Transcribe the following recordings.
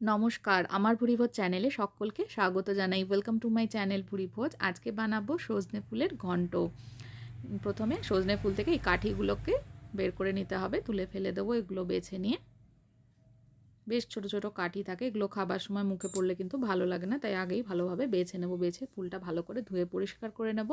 নমস্কার, আমার ভুরিভোজ চ্যানেলে সকলকে স্বাগত জানাই। Welcome to my channel Bhurivoj. আজকে বানাবো সজনে ফুলের ঘন্ট। প্রথমে সজনে ফুল থেকে এই কাঠিগুলোকে বের করে নিতে হবে, তুলে ফেলে দেবো, এগুলো বেছে নিয়ে। বেশ ছোট ছোট কাঠি থাকে। এগুলো খাবার সময় মুখে পড়লে কিন্তু ভালো লাগে না। তাই আগেই ভালোভাবে বেছে নেব, বেছে ফুলটা ভালো করে ধুয়ে পরিষ্কার করে নেব।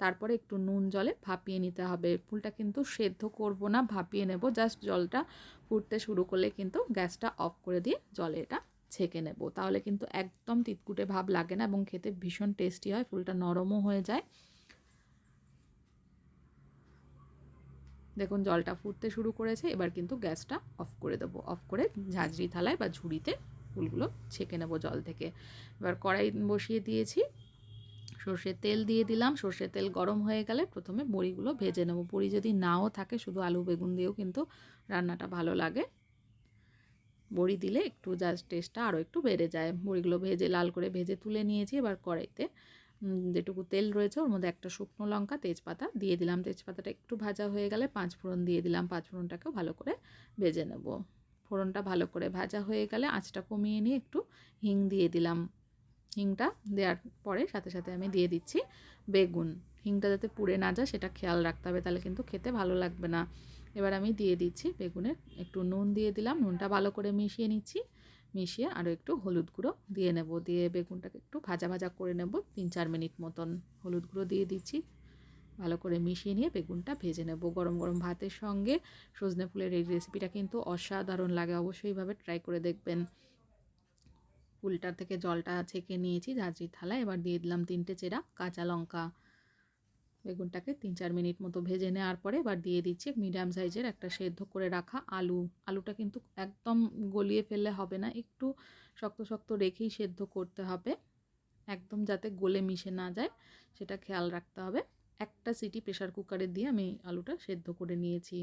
তারপরে একটু নুন জলে ভাপিয়ে নিতে হবে। ফুলটা কিন্তু সেদ্ধ করব না, ভাপিয়ে নেব। জাস্ট জলটা ফুটতে শুরু করলে কিন্তু গ্যাসটা অফ করে দিয়ে জলে এটা ছেঁকে নেব। তাহলে কিন্তু একদম তিতকুটে ভাব লাগে না এবং খেতে ভীষণ টেস্টি হয়। ফুলটা নরমও হয়ে যায়। দেখুন, জলটা ফুটতে শুরু করেছে, এবার কিন্তু গ্যাসটা অফ করে দেবো। অফ করে ঝাঁঝরি থালায় বা ঝুড়িতে ফুলগুলো ছেঁকে নেব জল থেকে। এবার কড়াই বসিয়ে দিয়েছি। সর্ষের তেল দিয়ে দিলাম। সর্ষের তেল গরম হয়ে গেলে প্রথমে বড়িগুলো ভেজে নেব। বড়ি যদি নাও থাকে, শুধু আলু বেগুন দিয়েও কিন্তু রান্নাটা ভালো লাগে। বড়ি দিলে একটু জাস্ট টেস্টটা আরও একটু বেড়ে যায়। বড়িগুলো ভেজে, লাল করে ভেজে তুলে নিয়েছি এবার কড়াইতে। যেটুকু তেল রয়েছে ওর মধ্যে একটা শুকনো লঙ্কা, তেজপাতা দিয়ে দিলাম। তেজপাতাটা একটু ভাজা হয়ে গেলে পাঁচ ফোড়ন দিয়ে দিলাম। পাঁচ ফোড়নটাকেও ভালো করে ভেজে নেব। ফোড়নটা ভালো করে ভাজা হয়ে গেলে আঁচটা কমিয়ে নিয়ে একটু হিং দিয়ে দিলাম। হিংটা দেওয়ার পরে সাথে সাথে আমি দিয়ে দিচ্ছি বেগুন। হিংটা যাতে পুড়ে না যায় সেটা খেয়াল রাখতে হবে, তাহলে কিন্তু খেতে ভালো লাগবে না। এবার আমি দিয়ে দিচ্ছি বেগুনের একটু নুন দিয়ে দিলাম। নুনটা ভালো করে মিশিয়ে নিচ্ছি। মিশিয়ে আরও একটু হলুদ গুঁড়ো দিয়ে নেব। দিয়ে বেগুনটাকে একটু ভাজা ভাজা করে নেব। তিন চার মিনিট মতন হলুদ গুঁড়ো দিয়ে দিচ্ছি। ভালো করে মিশিয়ে নিয়ে বেগুনটা ভেজে নেব। গরম গরম ভাতের সঙ্গে সজনে ফুলের এই রেসিপিটা কিন্তু অসাধারণ লাগে। অবশ্যই এইভাবে ট্রাই করে দেখবেন। ফুলটার থেকে জলটা ছেঁকে নিয়েছি ঝাঁঝরি থালায়। এবার দিয়ে দিলাম তিনটে চেরা কাঁচা লঙ্কা। বেগুনটাকে তিন চার মিনিট মতো ভেজে নেওয়ার পরে এবার দিয়ে দিচ্ছি মিডিয়াম সাইজের একটা সেদ্ধ করে রাখা আলু। আলুটা কিন্তু একদম গলিয়ে ফেললে হবে না, একটু শক্ত শক্ত রেখেই সেদ্ধ করতে হবে। একদম যাতে গলে মিশে না যায়, সেটা খেয়াল রাখতে হবে। একটা সিটি প্রেশার কুকারে দিয়ে আমি আলুটা সেদ্ধ করে নিয়েছি।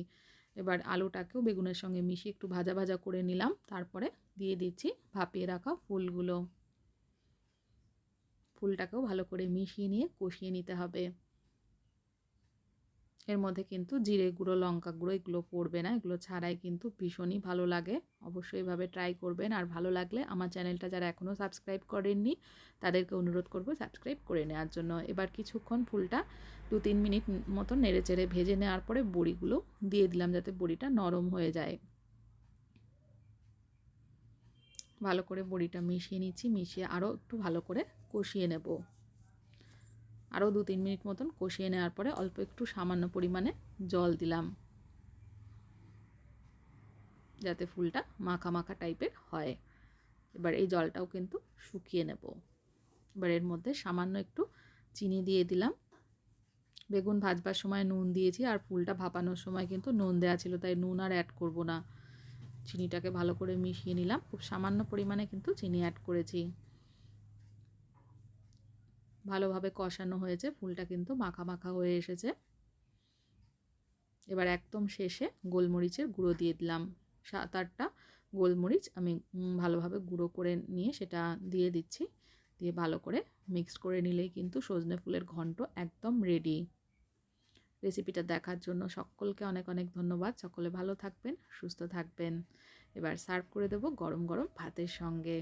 এবার আলুটাকেও বেগুনের সঙ্গে মিশিয়ে একটু ভাজা ভাজা করে নিলাম, তারপরে দিয়ে দিচ্ছি ভাপিয়ে রাখা ফুলগুলো। ফুলটাকেও ভালো করে মিশিয়ে নিয়ে কষিয়ে নিতে হবে। এর মধ্যে কিন্তু জিরে গুঁড়ো, লঙ্কা গুঁড়ো এগুলো পড়বে না। এগুলো ছাড়াই কিন্তু ভীষণই ভালো লাগে। অবশ্যই এভাবে ট্রাই করবেন। আর ভালো লাগলে আমার চ্যানেলটা যারা এখনও সাবস্ক্রাইব করেননি, তাদেরকে অনুরোধ করব সাবস্ক্রাইব করে নেওয়ার জন্য। এবার কিছুক্ষণ ফুলটা দু তিন মিনিট মতো নেড়ে চেড়ে ভেজে নেওয়ার পরে বড়িগুলো দিয়ে দিলাম যাতে বড়িটা নরম হয়ে যায়। ভালো করে বড়িটা মিশিয়ে নিচ্ছি, মিশিয়ে আরও একটু ভালো করে কষিয়ে নেব। আরও দু তিন মিনিট মতন কষিয়ে নেওয়ার পরে অল্প একটু সামান্য পরিমাণে জল দিলাম। যাতে ফুলটা মাখা মাখা টাইপের হয়। এবার এই জলটাও কিন্তু শুকিয়ে নেব। এবার এর মধ্যে সামান্য একটু চিনি দিয়ে দিলাম। বেগুন ভাজবার সময় নুন দিয়েছি আর ফুলটা ভাপানোর সময় কিন্তু নুন দেওয়া ছিল, তাই নুন আর অ্যাড করব না। চিনিটাকে ভালো করে মিশিয়ে নিলাম। খুব সামান্য পরিমাণে কিন্তু চিনি অ্যাড করেছি। ভালোভাবে কষানো হয়েছে, ফুলটা কিন্তু মাখা মাখা হয়ে এসেছে। এবার একদম শেষে গোলমরিচের গুঁড়ো দিয়ে দিলাম। সাত আটটা গোলমরিচ আমি ভালোভাবে গুঁড়ো করে নিয়ে সেটা দিয়ে দিচ্ছি। দিয়ে ভালো করে মিক্স করে নিলেই কিন্তু সজনে ফুলের ঘন্ট একদম রেডি রেসিপিটা দেখার জন্য সকলকে অনেক অনেক ধন্যবাদ। সকলে ভালো থাকবেন, সুস্থ থাকবেন। এবার সার্ভ করে দেবো গরম গরম ভাতের সঙ্গে।